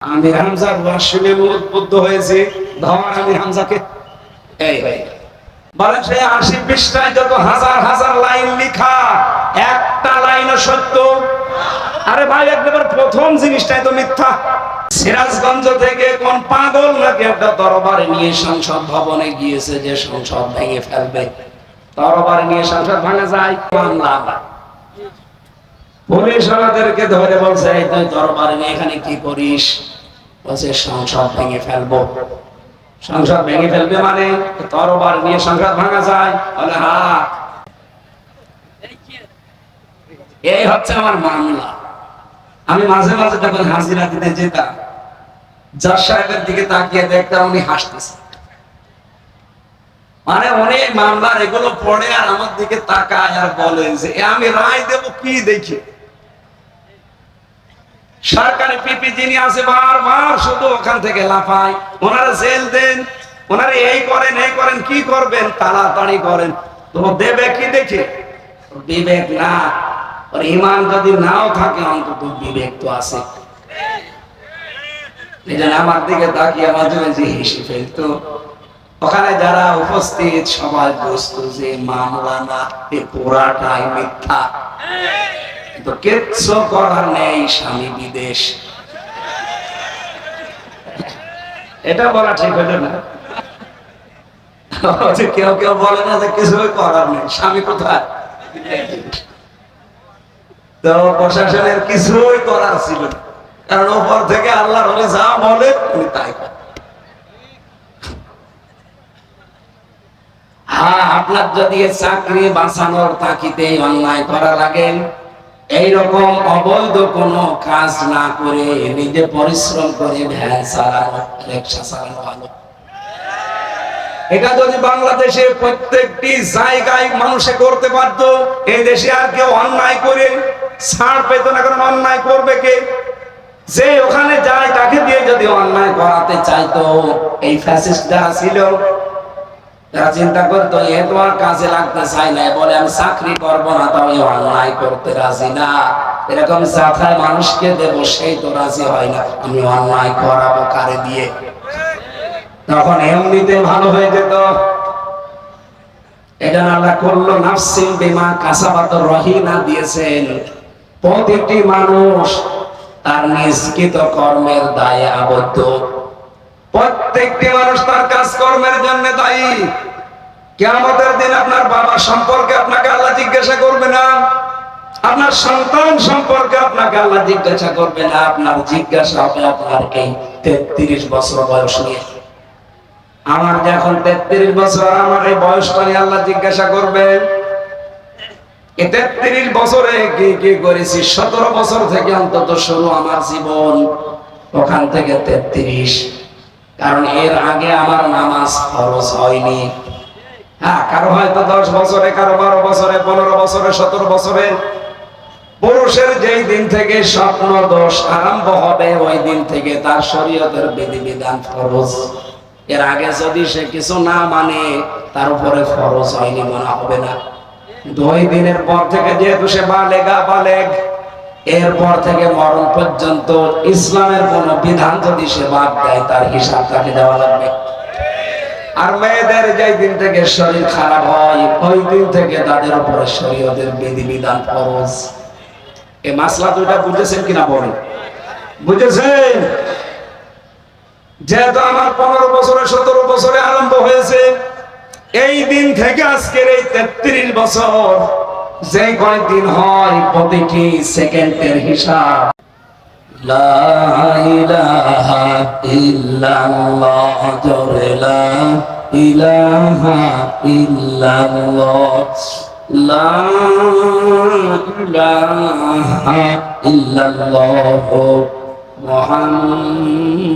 আমির হামজার ওয়াজ শুনে উদ্বুদ্ধ হয়েছে। ধর আমির হামজাকে। এই গেল। বলেন আশি পৃষ্ঠায় যত হাজার হাজার লাইন লিখা একটা লাইনও সত্য। আরে ভাই একবার প্রথম জিনিসটাই তো মিথ্যা। সিরাজগঞ্জ থেকে কোন পাগল নাকি একটা তরবারি নিয়ে সংসদ ভবনে গিয়েছে যে সংসদ ভেঙে ফেলবে? তরবারি নিয়ে সংসদ ভাঙা যায়। পুলিশ ধরে বলছে এই তুই নিয়ে এখানে কি করিস? বলছে সংসদ ভেঙে ফেলব। সংসদ ভেঙে ফেলবে মানে? তরবার নিয়ে সংসদ ভাঙা যায়? বলে হ্যাঁ এই হচ্ছে আমার মামলা। আমি মাঝে মাঝে তখন হাজিরা দিতে যেতাম জজ সাহেবের দিকে তাকিয়ে দেখতাম উনি হাসতেছে। মানে অনেক মামলার এগুলো পড়ে আর আমার দিকে তাকায় আর বলে যে আমি রায় দেব কি দেখি? সরকারি পিপি যিনি আছে, বারবার শুধু ওখান থেকে লাফায়। ওনারা জেল দেন, ওনারা এই করেন এই করেন, কি করবেন? তাড়াতাড়ি করেন। তো দেবে কি দেখে? বিবেক না। ওর ইমান যদি নাও থাকে, অন্তত বিবেক তো আছে। আমার দিকে তাকিয়ে মাঝে মাঝে হেসে ফেলতো। ওখানে যারা উপস্থিত, সবাই বুঝতো যে মামলা না পুরাটাই মিথ্যা। কিন্তু কিচ্ছু করার নেই স্বামী বিদেশ। এটা বলা ঠিক হলো না। কেউ কেউ বলে না যে কিছুই করার নেই, স্বামী কোথায়? তো প্রশাসনের কিছুই করার ছিল কারণ ওপর থেকে আল্লাহ হলে যা বলে উনি তাই হ্যাঁ আপনার যদি চাকরি বাঁচানোর তাকিতে অন্যায় করা লাগে এইরকম অবৈধ কোনো কাজ না করে নিজে পরিশ্রম করে ভ্যান চালানো, রিক্সা চালানো ভালো। এটা যদি বাংলাদেশে প্রত্যেকটি জায়গায় মানুষে করতে পারতো এই দেশে আর কেউ অন্যায় করে ছাড় পেত না, কারণ অন্যায় করবে কে? যে ওখানে যায় তাকে দিয়ে যদি অন্যায় করাতে চাইতো, এই ফ্যাসিস্ট যারা ছিল তারা চিন্তা করতো, এ তোমার কাজে লাগতে চাই না। বলে, আমি চাকরি করব না তবে অন্যায় করতে রাজি না। এরকম যাথায় মানুষকে দেব, সেই তো রাজি হয় না। আমি অন্যায় করাবো কারে দিয়ে? তখন এমনিতে ভালো হয়ে যেত। এটা আল্লাহ করল নাফসিম বিমা কাসাবাত রহিনা দিয়েছেন। প্রতিটি মানুষ তার নিষ্কৃত কর্মের দায়ে আবদ্ধ। প্রত্যেকটি মানুষ তার কাজ কর্মের জন্য দায়ী। কেমতের দিন আপনার বাবা সম্পর্কে আপনাকে আল্লাহ জিজ্ঞাসা করবে না। আপনার সন্তান সম্পর্কে আপনাকে আল্লাহ জিজ্ঞাসা করবে না। আপনার জিজ্ঞাসা হবে আপনার এই তেত্রিশ বছর বয়স নিয়ে। আমার যখন তেত্রিশ বছর, আমার এই বয়সটা নিয়ে আল্লাহ জিজ্ঞাসা করবে। তেত্রিশ বছরে কি কি করেছি? সতেরো বছর থেকে অন্তত শুরু আমার জীবন। ওখান থেকে তেত্রিশ কারণ এর আগে আমার নামাজ ফরজ হয়নি। হ্যাঁ কারও হয়তো দশ বছরে, কারও বারো বছরে, পনেরো বছরে, সতেরো বছরে। পুরুষের যেই দিন থেকে স্বপ্ন দোষ আরম্ভ হবে, ওই দিন থেকে তার শরীয়তের বিধিবিধান ফরজ। এর আগে যদি সে কিছু না মানে তার উপরে ফরজ হয়নি, মনে হবে না। দুই দিনের পর থেকে যেহেতু সে বালেগা, বালেগ এরপর থেকে মরণ পর্যন্ত ইসলামের কোন বিধান যদি সে বাদ দেয়, তার হিসাব তাকে দেওয়া লাগবে। আর মেয়েদের যেই দিন থেকে শরীর খারাপ হয়, ওই দিন থেকে তাদের উপরে শরীয়তের বিধি বিধান ফরজ। এই মাসলা দুটা বুঝেছেন কিনা বলেন? বুঝেছেন? যেহেতু আমার পনেরো বছরে, সতেরো বছরে আরম্ভ হয়েছে, এই দিন থেকে আজকের এই তেত্রিশ বছর যে কয়েকদিন হয় প্রতিটি সেকেন্ডের হিসাব। লা ইলাহা ইল্লাল্লাহ জোরে লা ইলাহা ইল্লাল্লাহ লা ইলাহা ইল্লাল্লাহ মুহাম্মাদুর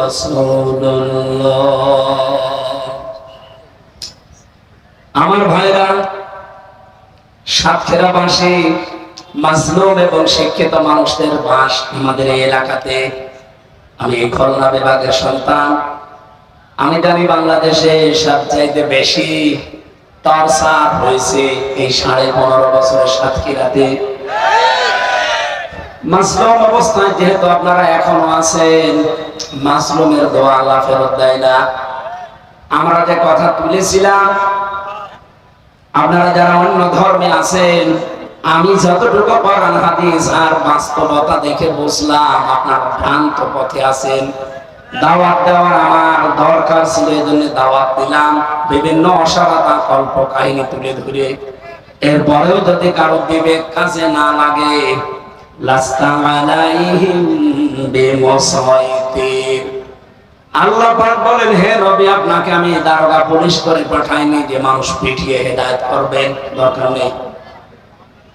রাসূলুল্লাহ। আমার ভাইরা সাতক্ষীরাবাসী মাজলুম এবং শিক্ষিত মানুষদের বাস আমাদের এই এলাকাতে। আমি খুলনা বিভাগের সন্তান। আমি জানি বাংলাদেশে সবচাইতে বেশি টর্চার হয়েছে এই সাড়ে পনেরো বছরের সাতক্ষীরাতে। মাসলুম অবস্থায় যেহেতু আপনারা এখনও আছেন মাসলুমের দোয়া আল্লাহ ফেরত দেয় না। আমরা যে কথা তুলেছিলাম আপনারা যারা অন্য ধর্মে আছেন, আমি যতটুকু কোরআন, হাদিস আর বাস্তবতা দেখে বুঝলাম, আপনারা ভ্রান্ত পথে আছেন। দাওয়াত দেওয়ার আমার দরকার ছিল এই জন্য দাওয়াত দিলাম। বিভিন্ন অসারতা কল্প কাহিনী তুলে ধরে। এরপরেও যদি কারও বিবেক কাজে না লাগে, লাস্তা আল্লাহ পাক বলেন হে নবী আপনাকে আমি দারোগা পুলিশ করে পাঠাইনি যে মানুষ পিটিয়ে হেদায়েত করবেন দরকার নেই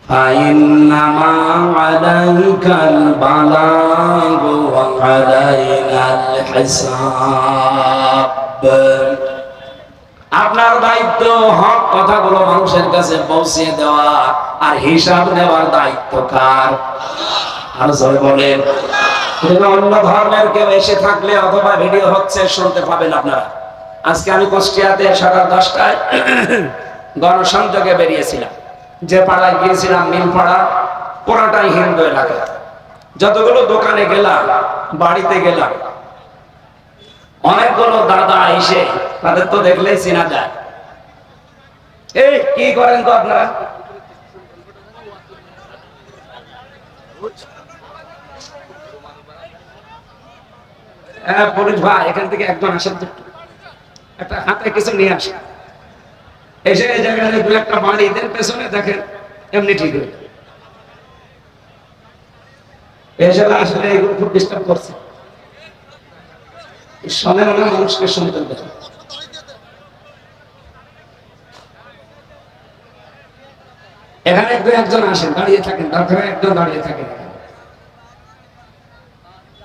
فإنما عليك البلاغ وعلينا الحساب আপনার দায়িত্ব হক কথাগুলো মানুষের কাছে পৌঁছে দেওয়া আর হিসাব নেওয়ার দায়িত্ব কার আর জয় বলেন কিন্তু অন্য ধর্মের কেউ এসে থাকলে অথবা ভিডিও হচ্ছে, শুনতে পাবেন আপনারা। আজকে আমি কুষ্টিয়াতে সকাল দশটায় গণসংযোগে বেরিয়েছিলাম। যে পাড়ায় গিয়েছিলাম মিলপাড়া পুরাটাই হিন্দু এলাকা। যতগুলো দোকানে গেলাম, বাড়িতে গেলাম, অনেকগুলো দাদা এসে তাদের তো দেখলেই চেনা যায়। এই, কি করেন তো আপনারা? হ্যাঁ ভাই, এখান থেকে একজন আসেন একটা হাতে কিছু নিয়ে আসেন। এসে এই জায়গায় দু একটা বাড়ি দেন পেছনে দেখেন, এমনি ঠিক হয়ে আসলে এগুলো খুব ডিস্টার্ব করছে। শোনেন না, মানুষকে শুনতে দেখেন এখানে একজন আসেন, দাঁড়িয়ে থাকেন তারপরে একজন দাঁড়িয়ে থাকেন।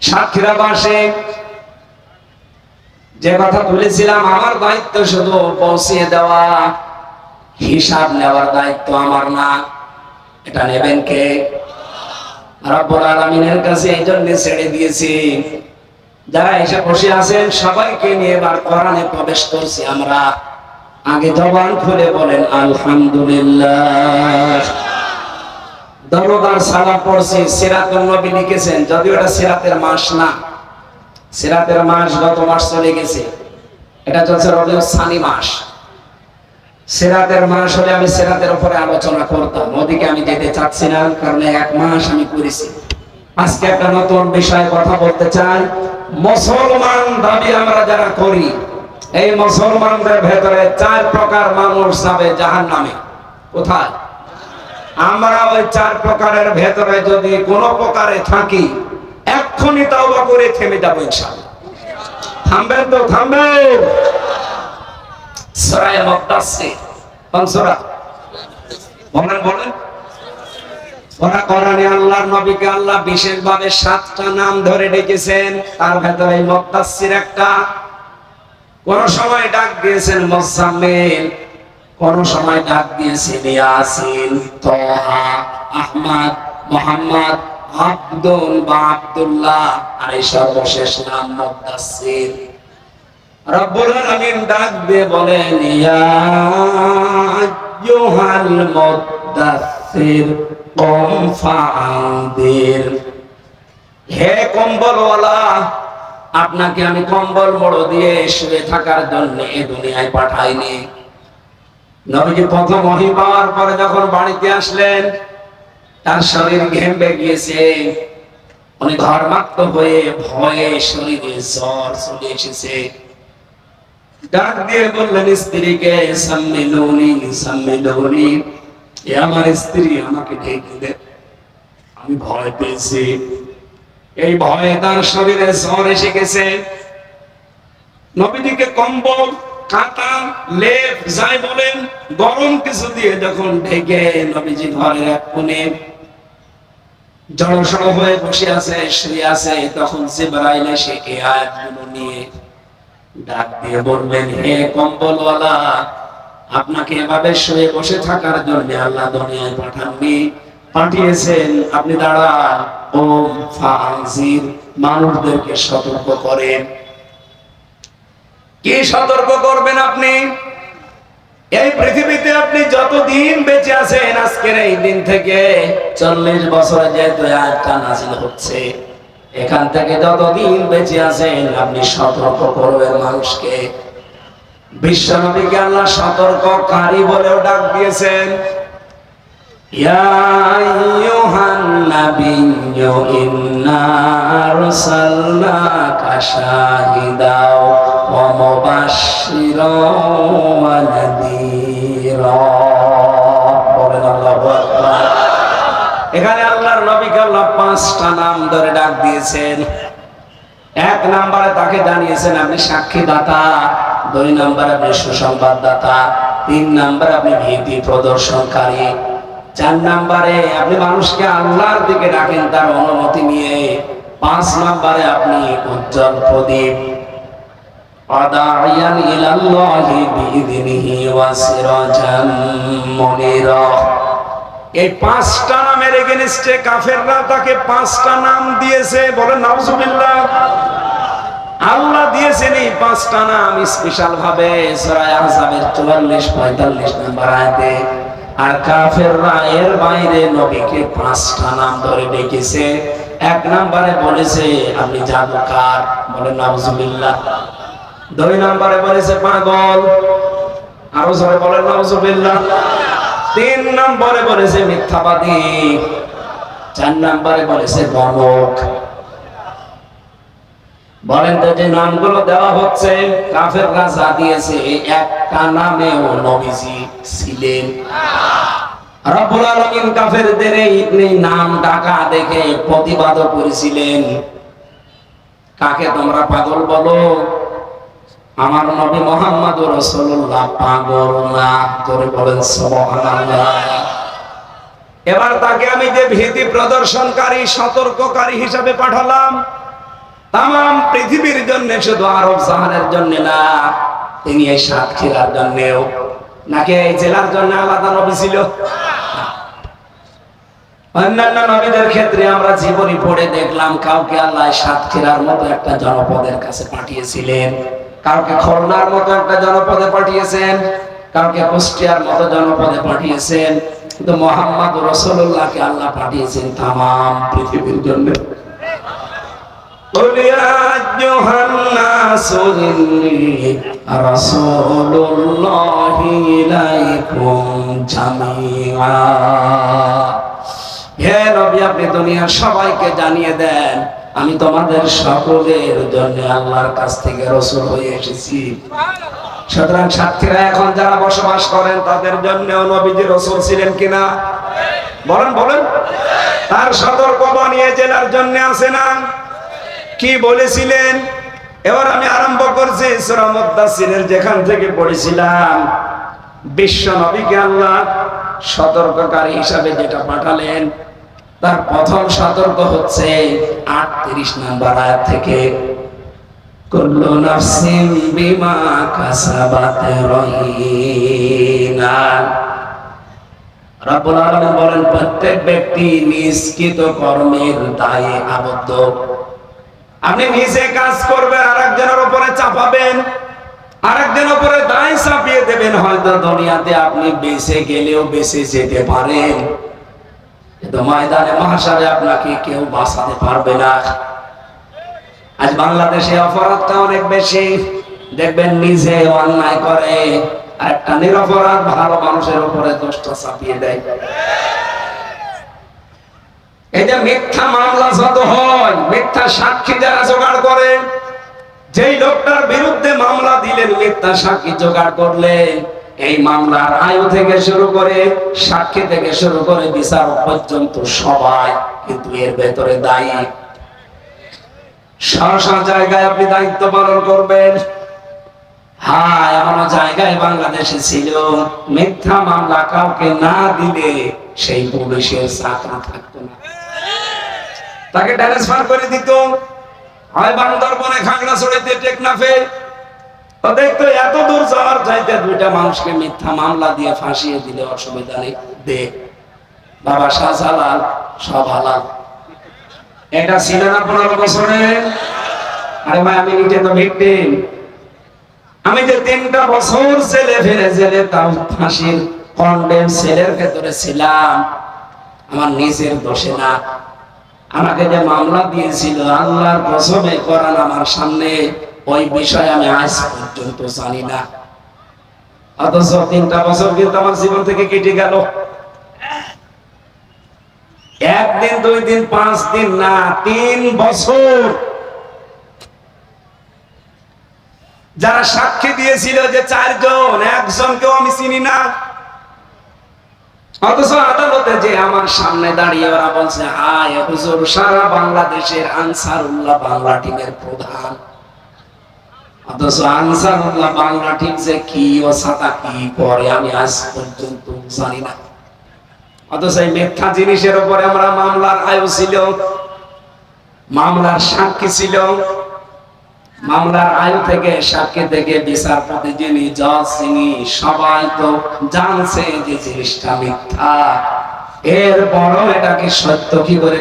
সাক্ষীরা বাসে যে কথা বলেছিলাম, আমার দায়িত্ব শুধু পৌঁছিয়ে দেওয়া। হিসাব নেওয়ার দায়িত্ব আমার না। এটা নেবেন কে? আলামিনের কাছে এই জন্য ছেড়ে দিয়েছি। যারা এসে বসে আছেন, সবাইকে নিয়ে কোরআনে প্রবেশ করছি আমরা। আগে জবান খুলে বলেন, আলহামদুলিল্লাহ। দরবার সালাম পড়ছি সিরাতুল নবী লিখেছেন, যদিও এটা সিরাতের মাস না। সিরাতের মাস গত মাস চলে গেছে। এটা চলছে রবিউল সানি মাস। সিরাতের মাস হলে আমি সিরাতের উপরে আলোচনা করতাম, ওদিকে আমি যেতে চাচ্ছি না, কারণ এক মাস আমি করেছি। আজকে একটা নতুন বিষয়ে কথা বলতে চাই। মুসলমান দাবি আমরা যারা করি, এই মুসলমানদের ভেতরে চার প্রকার মানুষ যাবে জাহান নামে কোথায়? আমরা ওই চার প্রকারের ভেতরে যদি কোন প্রকারে থাকি, এক্ষুনি তাওবা করে থেমে যাব থামবেন তো, থামবেন। বলেন বলেন। ওরা কোরআনে আল্লাহর নবীকে আল্লাহ বিশেষভাবে সাতটা নাম ধরে ডেকেছেন, তার ভেতরে মুদাসসির একটা। কোন সময় ডাক দিয়েছেন মুজাম্মিল। কোন সময় ডাক দিয়েছেন ইয়াসিন তোহা আহমদ মোহাম্মদ আব্দুল বা আব্দুল্লাহ। আর এই সর্বশেষ নাম মুদাসসির। রব্বুল আলামিন ডাক দিয়ে বলেন ইয়া আইয়ুহাল মুদাসসির, কম ফাআনদির হে কম্বলওয়ালা, আপনাকে আমি কম্বল মোড় দিয়ে শুয়ে থাকার জন্য এই দুনিয়ায় পাঠাইনি। নবীজি প্রথম ওহী পাওয়ার পরে যখন বাড়িতে আসলেন, তার শরীর ঘেমে গিয়েছে। উনি ঘরমাক্ত হয়ে ভয়ে শরীরে জ্বর চলে এসেছে। ডাক দিয়ে বললেন, স্ত্রীকে সাম্মিলুনি সাম্মিলুনি এ আমার স্ত্রী, আমাকে ঢেকে দে। আমি ভয় পেয়েছি। এই ভয়ে তার শরীরে জ্বর এসে গেছে। নবীজিকে কম্বল কাঁটা, লেপ, যাই বলেন, গরম কিছু দিয়ে যখন ঢেকে নবীজি ঘরের এক কোণে জড়সড় হয়ে বসে আছে, শুয়ে আছে, তখন এসে আয়াতগুলো নিয়ে ডাক দিয়ে হে কম্বলওয়ালা, আপনাকে এভাবে শুয়ে বসে থাকার জন্য আল্লাহ দুনিয়ায় পাঠাননি। পাঠিয়েছেন, আপনি দাঁড়ান। ও ফাজির মানুষদেরকে সতর্ক করেন। কি সতর্ক করবেন আপনি? এই পৃথিবীতে আপনি যতদিন বেঁচে আছেন, আজকের এই দিন থেকে চল্লিশ বছরে যেহেতু আয়াতটা নাজিল হচ্ছে। এখান থেকে যতদিন বেঁচে আছেন, আপনি সতর্ক করবেন মানুষকে। বিশ্বনবীকে আল্লাহ সতর্ককারী বলেও ডাক দিয়েছেন। ইয়া ইন্না পাঁচটা নাম ধরে ডাক দিয়েছেন। এক নাম্বারে তাকে জানিয়েছেন, আপনি সাক্ষী দাতা দুই নাম্বারে, আপনি সুসংবাদ দাতা তিন নাম্বারে, আপনি ভীতি প্রদর্শনকারী। চার নাম্বারে, আপনি মানুষকে আল্লাহর দিকে ডাকেন তার অনুমতি নিয়ে। পাঁচ নাম্বারে, আপনি উজ্জ্বল প্রদীপ। ইলাল্লাহি বিইذনিহি ওয়া সিরাজাম মুনিরা। এই পাঁচটা নামের এগেনস্টে কাফেররা তাকে পাঁচটা নাম দিয়েছে, বলেন, নাউজুবিল্লাহ। আল্লাহ দিয়েছেন এই পাঁচটা নাম স্পেশাল ভাবে সূরা আহজাবের 44 45 নাম্বার আয়াতে। আর কাফেররা এর বাইরে নবীকে পাঁচটা নাম ধরে ডেকেছে। এক নম্বরে বলেছে, আপনি জাদুকার বলেন, নাউজুবিল্লাহ। দুই নম্বরে বলেছে, পাগল। আরও জোরে বলেন, নাউজুবিল্লাহ। তিন নম্বরে বলেছে মিথ্যাবাদী, চার নম্বরে বলেছে গণক বলেন তো যে নামগুলো দেওয়া হচ্ছে কাফের রাজা দিয়েছে, একটা নামেও নবীজি ছিলেন। রব্বুল আলামিন কাফেরদের এই নাম ডাকা দেখে প্রতিবাদ করেছিলেন। কাকে তোমরা পাগল বলো? আমার নবী মোহাম্মদ রসুল্লাহ পাগল না তোরে বলেন এবার তাকে আমি যে ভীতি প্রদর্শনকারী, সতর্ককারী হিসাবে পাঠালাম তাম পৃথিবীর জন্য, শুধু আরব জাহানের জন্য না, তিনি এই সাতক্ষীরার জন্যেও, নাকি এই জেলার জন্য আলাদা নবী ছিল? অন্যান্য নবীদের ক্ষেত্রে আমরা জীবনী পড়ে দেখলাম, কাউকে আল্লাহ সাতক্ষীরার মতো একটা জনপদের কাছে পাঠিয়েছিলেন। কাউকে খুলনার মতো একটা জনপদে পাঠিয়েছেন কাউকে কুষ্টিয়ার মতো জনপদে পাঠিয়েছেন কিন্তু মোহাম্মদ রসুল্লাহকে আল্লাহ পাঠিয়েছেন তাম পৃথিবীর জন্য। আপনি দুনিয়ার সবাইকে জানিয়ে দেন আমি তোমাদের সকলের জন্য আল্লাহর কাছ থেকে রসুল হয়ে এসেছি। সুতরাং সাক্ষীরা এখন যারা বসবাস করেন, তাদের জন্য নবীজি রসুল ছিলেন কিনা? বলেন বলেন। তার সতর্ক বানিয়ে জেলার জন্য আছে না? কি বলেছিলেন? এবার আমি আরম্ভ করছি সুরামুদ্দাসিনের যেখান থেকে পড়েছিলাম। বিশ্ব নবীকে আল্লাহ সতর্ককারী হিসাবে যেটা পাঠালেন তার প্রথম সতর্ক হচ্ছে আটত্রিশ নাম্বার আয়াত থেকে, কুল্লু বিমা রব্বুল আলামিন বলেন, প্রত্যেক ব্যক্তি কর্মের দায়ে আবদ্ধ। আপনি নিজে কাজ করবেন আর একজনের উপরে চাপাবেন, আরেকজনের উপরে দায় চাপিয়ে দেবেন। হয়তো দুনিয়াতে আপনি বেঁচে গেলেও বেঁচে যেতে পারেন। কিন্তু ময়দানে মহাসারে আপনাকে কেউ বাঁচাতে পারবে না। আজ বাংলাদেশে অপরাধটা অনেক বেশি। দেখবেন নিজে অন্যায় করে আর একটা নিরপরাধ ভালো মানুষের উপরে দোষটা চাপিয়ে দেয়। এই যে মিথ্যা মামলা যত হয়, মিথ্যা সাক্ষী যারা জোগাড় করে, যেই লোকটার বিরুদ্ধে মামলা দিলেন, মিথ্যা সাক্ষী জোগাড় করলেন এই মামলার আয়ু থেকে শুরু করে সাক্ষী থেকে শুরু করে বিচার পর্যন্ত সবাই কিন্তু এর ভেতরে দায়ী। সহসা জায়গায় আপনি দায়িত্ব পালন করবেন। হ্যাঁ এমন জায়গায় বাংলাদেশে ছিল, মিথ্যা মামলা কাউকে না দিলে সেই পুলিশের চাকরি থাকতো না। তাকে ট্রান্সফার করে দিত। হয় বান্দরবনে খাগড়াছড়িতে টেকনাফে এত দূর যাওয়ার চাইতে দুইটা মানুষকে মিথ্যা মামলা দিয়ে ফাঁসিয়ে দিলে অসুবিধা নেই। দে। বাবা শাহজালাল সব হালাল এটা বছরে? আরে ভাই, আমি নিজে তো আমি যে তিনটা বছর ছেলে ফেলে জেলে তাও ফাঁসির কন্ডেম সেলের ভেতরে ছিলাম। আমার নিজের দোষে না। আমাকে যে মামলা দিয়েছিল, আল্লাহর কসমে করান আমার সামনে। ওই বিষয় আমি আজ পর্যন্ত জানি না। অথচ তিনটা বছর কিন্তু আমার জীবন থেকে কেটে গেল। একদিন, দুই দিন, পাঁচ দিন, না, তিন বছর। যারা সাক্ষী দিয়েছিল যে চারজন, একজনকেও আমি চিনি না। অথচ আদালতে যে আমার সামনে দাঁড়িয়ে ওরা বলছে, হায় হুজুর, সারা বাংলাদেশের আনসারুল্লাহ বাংলা টিমের প্রধান। অথচ বাংলা টিম যে কি ও কি আমি আজ পর্যন্ত জানি না। অথচ এই মিথ্যা জিনিসের উপরে আমরা মামলার আয়ু ছিল, মামলার সাক্ষী ছিল, মামলার আয়ু থেকে সাক্ষী থেকে বিচারপতি যিনি জজ সবাই তো জানছে যে জিনিসটা মিথ্যা। এরপরও এটাকে সত্য কি করে